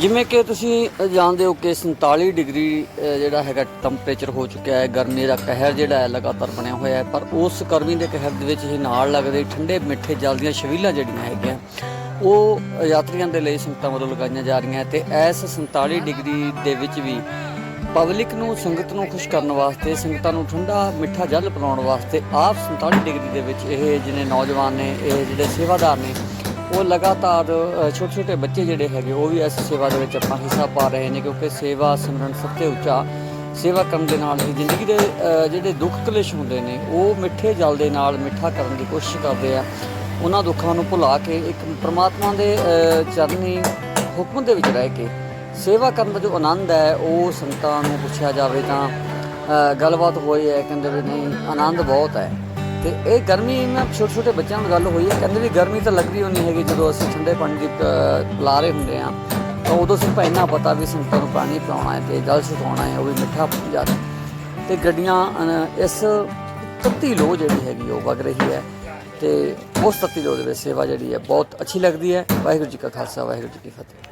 ਜਿਵੇਂ ਕਿ ਤੁਸੀਂ ਜਾਣਦੇ ਹੋ ਕਿ 47 ਡਿਗਰੀ ਜਿਹੜਾ ਹੈਗਾ ਟੈਂਪਰੇਚਰ ਹੋ ਚੁੱਕਿਆ ਹੈ, ਗਰਮੀ ਦਾ ਕਹਿਰ ਜਿਹੜਾ ਹੈ ਲਗਾਤਾਰ ਬਣਿਆ ਹੋਇਆ ਹੈ, ਪਰ ਉਸ ਗਰਮੀ ਦੇ ਕਹਿਰ ਦੇ ਵਿੱਚ ਹੀ ਨਾਲ ਲੱਗਦੇ ਠੰਡੇ ਮਿੱਠੇ ਜਲ ਦੀਆਂ ਛਬੀਲਾਂ ਜਿਹੜੀਆਂ ਹੈਗੀਆਂ, ਉਹ ਯਾਤਰੀਆਂ ਦੇ ਲਈ ਸੰਗਤਾਂ ਵੱਲੋਂ ਲਗਾਈਆਂ ਜਾ ਰਹੀਆਂ ਤੇ ਇਸ 47 ਡਿਗਰੀ ਦੇ ਵਿੱਚ ਵੀ ਪਬਲਿਕ ਨੂੰ, ਸੰਗਤ ਨੂੰ ਖੁਸ਼ ਕਰਨ ਵਾਸਤੇ, ਸੰਗਤਾਂ ਨੂੰ ਠੰਡਾ ਮਿੱਠਾ ਜਲ ਪਿਲਾਉਣ ਵਾਸਤੇ ਆਪ 47 ਡਿਗਰੀ ਦੇ ਵਿੱਚ ਇਹ ਜਿਹਨੇ ਨੌਜਵਾਨ ਨੇ, ਇਹ ਜਿਹੜੇ ਸੇਵਾਦਾਰ ਨੇ ਉਹ ਲਗਾਤਾਰ ਛੋਟੇ ਛੋਟੇ ਬੱਚੇ ਜਿਹੜੇ ਹੈਗੇ, ਉਹ ਵੀ ਇਸ ਸੇਵਾ ਦੇ ਵਿੱਚ ਆਪਣਾ ਹਿੱਸਾ ਪਾ ਰਹੇ ਨੇ ਕਿਉਂਕਿ ਸੇਵਾ ਸਿਮਰਨ ਸਭ ਤੋਂ ਉੱਚਾ ਸੇਵਾ ਕਰਨ ਦੇ ਨਾਲ ਹੀ ਜ਼ਿੰਦਗੀ ਦੇ ਜਿਹੜੇ ਦੁੱਖ ਕਲੇਸ਼ ਹੁੰਦੇ ਨੇ, ਉਹ ਮਿੱਠੇ ਜਲ ਦੇ ਨਾਲ ਮਿੱਠਾ ਕਰਨ ਦੀ ਕੋਸ਼ਿਸ਼ ਕਰਦੇ ਆ। ਉਹਨਾਂ ਦੁੱਖਾਂ ਨੂੰ ਭੁਲਾ ਕੇ ਇੱਕ ਪ੍ਰਮਾਤਮਾ ਦੇ ਚਰਨੀ ਹੁਕਮ ਦੇ ਵਿੱਚ ਰਹਿ ਕੇ ਸੇਵਾ ਕਰਨ ਦਾ ਜੋ ਆਨੰਦ ਹੈ, ਉਹ ਸੰਤਾਂ ਨੂੰ ਪੁੱਛਿਆ ਜਾਵੇ ਤਾਂ ਗੱਲਬਾਤ ਹੋਈ ਹੈ, ਕਹਿੰਦੇ ਵੀ ਨਹੀਂ, ਆਨੰਦ ਬਹੁਤ ਹੈ। ਤੇ ਇਹ ਗਰਮੀ ਮੈਂ ਛੋਟੇ ਛੋਟੇ ਬੱਚਿਆਂ ਨਾਲ ਗੱਲ ਹੋਈ ਹੈ। ਕਹਿੰਦੇ ਵੀ ਗਰਮੀ ਤਾਂ ਲੱਗਦੀ ਹੋਣੀ ਹੈਗੀ, ਜਦੋਂ ਅਸੀਂ ਠੰਡੇ ਪਾਣੀ ਦੀ ਪ- ਰਹੇ ਹੁੰਦੇ ਆ ਤਾਂ ਉਦੋਂ ਸਿਰਫ ਇੰਨਾ ਪਤਾ ਵੀ ਸੰਤਾਂ ਨੂੰ ਪਾਣੀ ਪਿਲਾਉਣਾ ਹੈ ਤੇ ਜਲ ਛਕਾਉਣਾ ਹੈ, ਉਹ ਵੀ ਮਿੱਠਾ ਜ਼ਿਆਦਾ ਤੇ ਗੱਡੀਆਂ ਇਸ ਤੱਤੀ ਲੋ ਜਿਹੜੀ ਹੈਗੀ, ਉਹ ਵਗ ਰਹੀ ਹੈ। ਤੇ ਉਸ ਤੱਤੀ ਲੋ ਦੇ ਵਿੱਚ ਸੇਵਾ ਜਿਹੜੀ ਹੈ, ਬਹੁਤ ਅੱਛੀ ਲੱਗਦੀ ਹੈ। ਵਾਹਿਗੁਰੂ ਜੀ ਕਾ ਖਾਲਸਾ, ਵਾਹਿਗੁਰੂ ਜੀ ਕੀ ਫਤਿਹ।